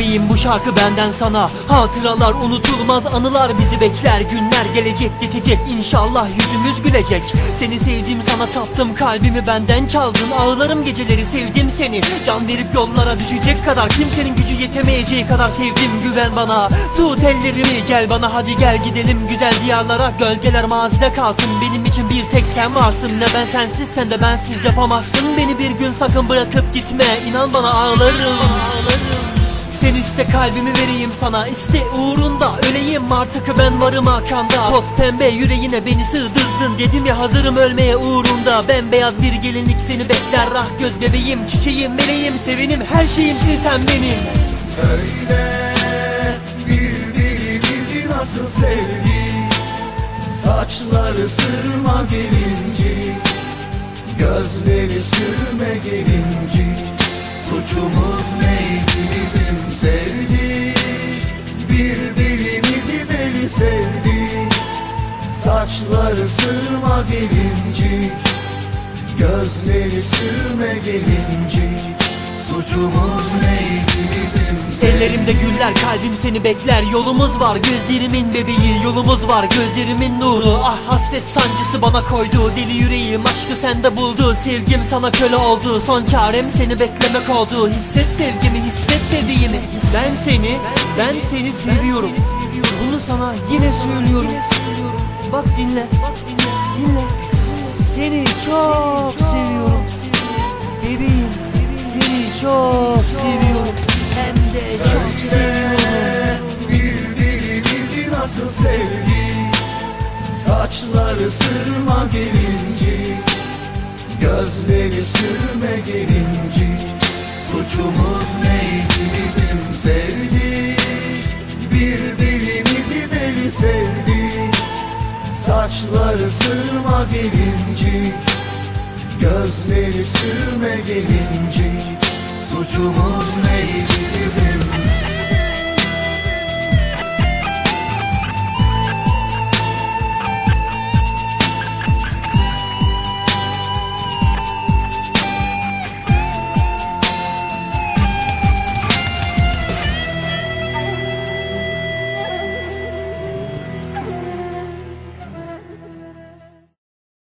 bebeğim bu şarkı benden sana. Hatıralar unutulmaz anılar bizi bekler. Günler gelecek geçecek. İnşallah yüzümüz gülecek. Seni sevdim sana taptım. Kalbimi benden çaldın. Ağlarım geceleri sevdim seni. Can verip yollara düşecek kadar Kimsenin gücü yetemeyeceği kadar sevdim. Güven bana Tut ellerimi. Gel bana hadi gel gidelim güzel diyarlara. Gölgeler mazide kalsın. Benim için bir tek sen varsın. Ne ben sensiz sen de bensiz yapamazsın. Beni bir gün sakın bırakıp gitme. İnan bana ağlarım sen iste kalbimi vereyim sana iste uğrunda öleyim artık ben varım arkanda. Toz pembe yüreğine beni sığdırdın dedim ya hazırım ölmeye uğrunda. Bembeyaz bir gelinlik seni bekler rah göz bebeğim çiçeğim meleğim sevinim her şeyimsin sen benim. Söyle birbirimizi nasıl sevdik? Saçları sırma gelinci Gözleri sürme Saçları sırma gelinci Gözleri sürme gelinci Suçumuz neydi bizim? Ellerimde güller kalbim seni bekler. Yolumuz var gözlerimin bebeği. Yolumuz var gözlerimin nuru. Ah hasret sancısı bana koydu. Deli yüreğim aşkı sende buldu. Sevgim sana köle oldu. Son çarem seni beklemek oldu. Hisset sevgimi hisset sevdiğimi. Ben seni ben seni seviyorum. Bunu sana yine söylüyorum Bak dinle dinle Seni çok seviyorum. Bebeğim seni çok seviyorum. Hem de çok seviyorum. Birbirimizi nasıl sevdik? Saçları sırma gelinci Gözleri sürme gelinci Suçumuz neydi bizim sevdik Birbirimizi deli sevdik Saçları sırma gelinci Gözleri sürme gelinci Suçumuz neydi bizim